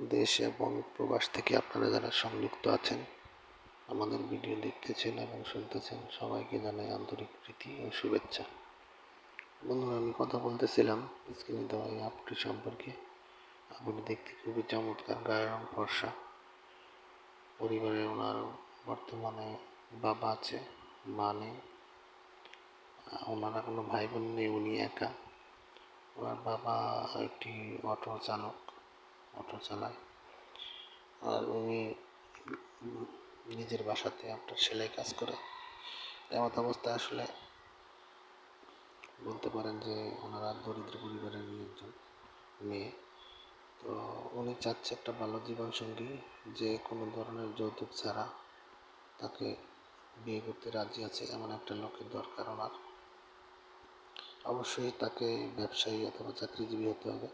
দেশ এবং প্রবাস থেকে আপনারা যারা সংযুক্ত আছেন, আমাদের ভিডিও দেখতেছেন এবং শুনতেছেন, সবাইকে জানাই আন্তরিক প্রীতি ও শুভেচ্ছা। বন্ধুরা, আমি কথা বলতেছিলাম স্ক্রিনে দেওয়া এই আপটি সম্পর্কে। আপনি দেখতে খুবই চমৎকার গায়ের রং ফর্সা। পরিবারে ওনার বর্তমানে বাবা আছে, মা নেই। ওনারা কোনো ভাই বোন নেই, উনি একা। ওনার বাবা একটি অটো চালক। অটো চালায়। আর উনি নিজের বাসাতে আপনার সেলাই কাজ করে। এমত অবস্থায় আসলে বলতে পারেন যে ওনারা দরিদ্র পরিবারের একজন মেয়ে। তো উনি চাচ্ছে একটা ভালো জীবনসঙ্গী, যে কোনো ধরনের যৌতুক ছাড়া তাকে বিয়ে করতে রাজি আছে এমন একটা লোকের দরকার ওনার। অবশ্যই তাকে ব্যবসায়ী অথবা চাকরিজীবী হতে হবে।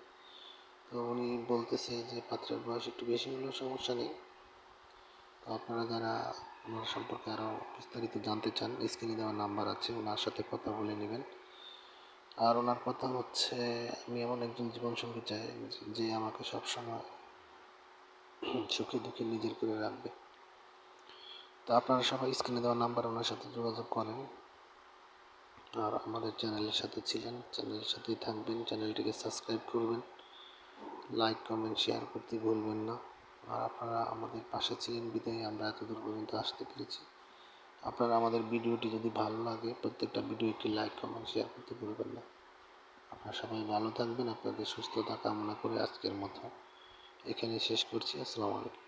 তো উনি বলতেছে যে পাত্রের বয়স একটু বেশি হলেও সমস্যা নেই। তো আপনারা যারা ওনার সম্পর্কে আরও বিস্তারিত জানতে চান স্ক্রিনে দেওয়া নাম্বার আছে, ওনার সাথে কথা বলে নেবেন। আর ওনার কথা হচ্ছে, আমি এমন একজন জীবনসঙ্গী চাই যে আমাকে সবসময় সুখে দুঃখে নিজের করে রাখবে। তো আপনারা সবাই স্ক্রিনে দেওয়া নাম্বার ওনার সাথে যোগাযোগ করেন। আর আমাদের চ্যানেলের সাথে ছিলেন চ্যানেলের সাথেই থাকবেন চ্যানেলটিকে সাবস্ক্রাইব করবেন। লাইক কমেন্ট শেয়ার করতে ভুলবেন না। আর আপনারা আমাদের পাশে ছিলেন, বিদায়। আমরা এতদূর পর্যন্ত আসতে পেরেছি। আপনারা আমাদের ভিডিওটি যদি ভালো লাগে, প্রত্যেকটা ভিডিও একটি লাইক কমেন্ট শেয়ার করতে ভুলবেন না। আপনারা সবাই ভালো থাকবেন। আপনাদের সুস্থতা কামনা করে আজকের মতো এখানে শেষ করছি। আসসালামু আলাইকুম।